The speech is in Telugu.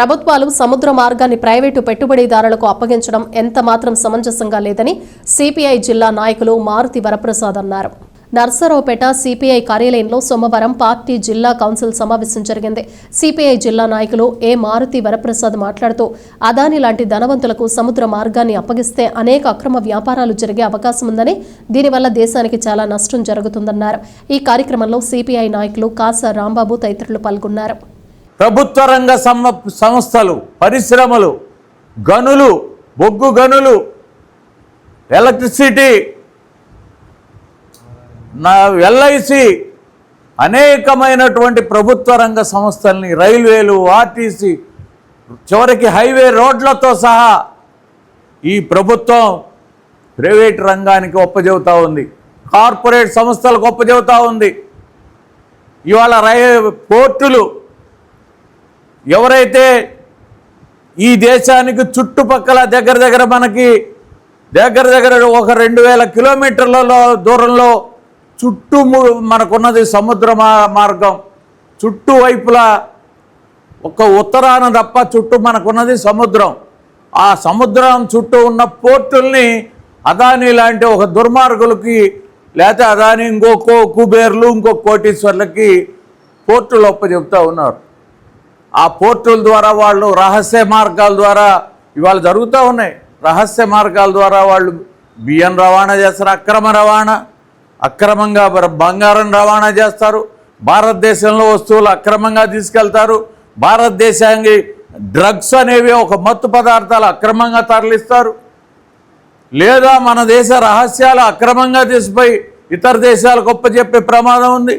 ప్రభుత్వాలు సముద్ర మార్గాన్ని ప్రైవేటు పెట్టుబడిదారులకు అప్పగించడం ఎంతమాత్రం సమంజసంగా లేదని సిపిఐ జిల్లా నాయకులు మారుతి వరప్రసాద్ అన్నారు. నర్సరావుపేట సిపిఐ కార్యాలయంలో సోమవారం పార్టీ జిల్లా కౌన్సిల్ సమావేశం జరిగింది. సిపిఐ జిల్లా నాయకులు ఏ మారుతి వరప్రసాద్ మాట్లాడుతూ అదాని లాంటి ధనవంతులకు సముద్ర మార్గాన్ని అప్పగిస్తే అనేక అక్రమ వ్యాపారాలు జరిగే అవకాశం ఉందని దీనివల్ల దేశానికి చాలా నష్టం జరుగుతుందన్నారు. ఈ కార్యక్రమంలో సిపిఐ నాయకులు కాసా రాంబాబు తదితరులు పాల్గొన్నారు. ప్రభుత్వ రంగ సంస్థలు పరిశ్రమలు గనులు బొగ్గు గనులు ఎలక్ట్రిసిటీ నా ఎల్ఐసి అనేకమైనటువంటి ప్రభుత్వ రంగ సంస్థల్ని రైల్వేలు ఆర్టీసీ చివరికి హైవే రోడ్లతో సహా ఈ ప్రభుత్వం ప్రైవేట్ రంగానికి ఒప్పజెబుతూ ఉంది. కార్పొరేట్ సంస్థలకు ఒప్పజెబుతూ ఉంది. ఇవాళ రై పోర్టులు ఎవరైతే ఈ దేశానికి చుట్టుపక్కల దగ్గర దగ్గర మనకి దగ్గర దగ్గర ఒక రెండు వేల కిలోమీటర్లలో దూరంలో చుట్టూ ము- మనకున్నది సముద్ర మా- మార్గం. చుట్టూ వైపులా ఒక ఉత్తరాన తప్ప చుట్టూ మనకున్నది సముద్రం. ఆ సముద్రం చుట్టూ ఉన్న పోర్టుల్ని అదాని లాంటి ఒక దుర్మార్గులకి లేకపోతే అదాని ఇంకో కుబేర్లు ఇంకో కోటీశ్వర్లకి పోర్టులు ఒప్పచెప్తా ఉన్నారు. ఆ పోర్టుల ద్వారా వాళ్ళు రహస్య మార్గాల ద్వారా ఇవాళ జరుగుతూ ఉన్నాయి. రహస్య మార్గాల ద్వారా వాళ్ళు బియ్యం రవాణా చేస్తారు అక్రమ రవాణా. అక్రమంగా బంగారం రవాణా చేస్తారు. భారతదేశంలో వస్తువులు అక్రమంగా తీసుకెళ్తారు. భారతదేశానికి డ్రగ్స్ అనేవి ఒక మత్తు పదార్థాలు అక్రమంగా తరలిస్తారు. లేదా మన దేశ రహస్యాలు అక్రమంగా తీసిపోయి ఇతర దేశాలకు ఒప్పచెప్పే ప్రమాదం ఉంది.